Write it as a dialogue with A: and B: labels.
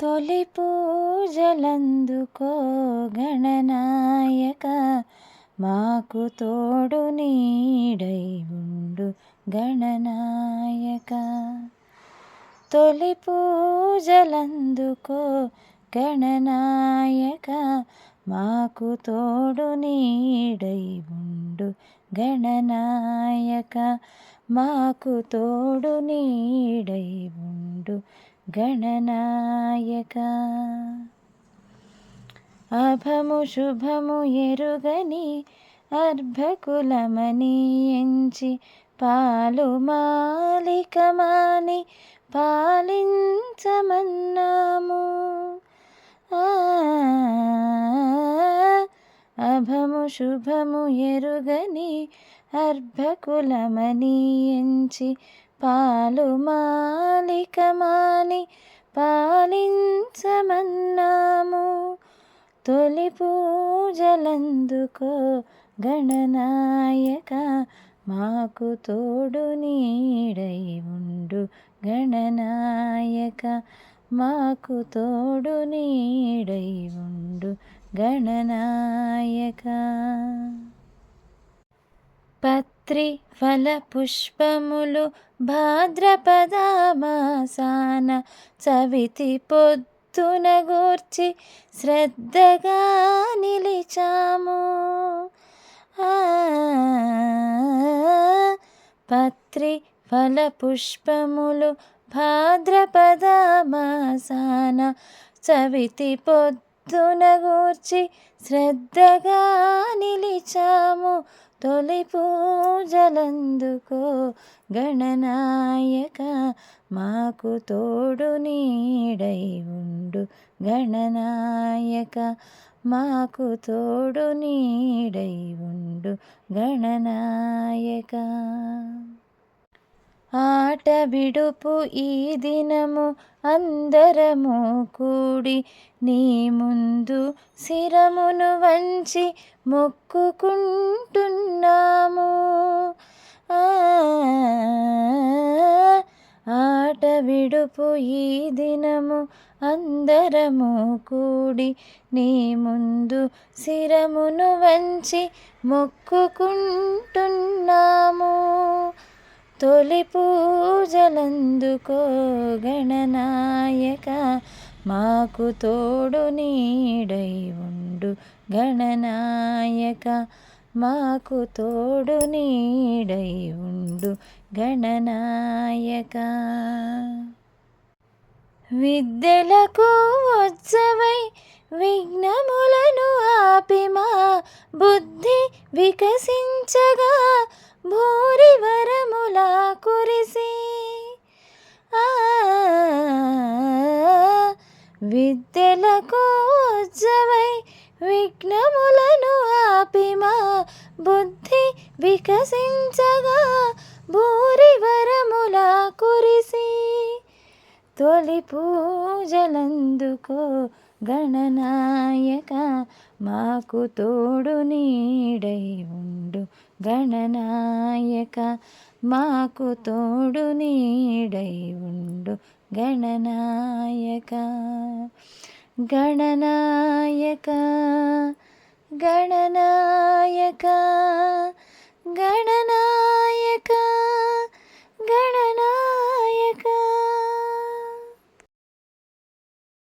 A: తొలి పూజలందుకో గణనాయక. మాకు తోడు నీడై ఉండు గణనాయక. తొలి పూజలందుకో గణనాయక. మాకు తోడు నీడై ఉండు గణనాయక. మాకు తోడు నీడై ఉండు గణనాయక. అభము శుభము ఎరుగని అర్భకులమని ఎంచి పాలు మాలికమాని పాలించమన్నాము. అభము శుభము ఎరుగని అర్భకులమని ఎంచి పాలు మాలికమాని పాలించమన్నాము. తొలి పూజలందుకో గణనాయక మాకు తోడు నీడై ఉండు గణనాయక. మాకు తోడు నీడై ఉండు గణనాయక. పత్ ఫల పుష్పములు భాద్రపద చవితి పొద్దున గూర్చి శ్రద్ధగా నిలిచాము. పత్రి ఫల పుష్పములు భాద్రపద చవితి పొద్దున గూర్చి శ్రద్ధగా నిలిచాము. తొలి పూజలందుకో గణనాయక మాకు తోడు నీడై ఉండు గణనాయక మాకు తోడు నీడై ఉండు గణనాయక. ఆట విడుపు ఈ దినము అందరము కూడి నీ ముందు శిరమును వంచి మొక్కుకుంటున్నాము. ఆట విడుపు ఈ దినము అందరము కూడి నీ ముందు శిరమును వంచి మొక్కుకుంటున్నాము. తొలి పూజలందుకో గణనాయక. మాకు తోడు నీడై ఉండు గణనాయక. మాకు తోడు నీడై ఉండు గణనాయక. విద్యలకు ఉత్సవై విఘ్నములను ఆపి మా బుద్ధి వికసించగా విద్యలకు ఉజ్జవై విఘ్నములను ఆపి మా బుద్ధి వికసించగా భూరి వరములా కురిసి తొలి పూజలందుకో గణనాయక. మాకు తోడు నీడై ఉండు గణనాయక. మాకు తోడు నీడై ఉండు గణనాయక. గణనాయక గణనాయక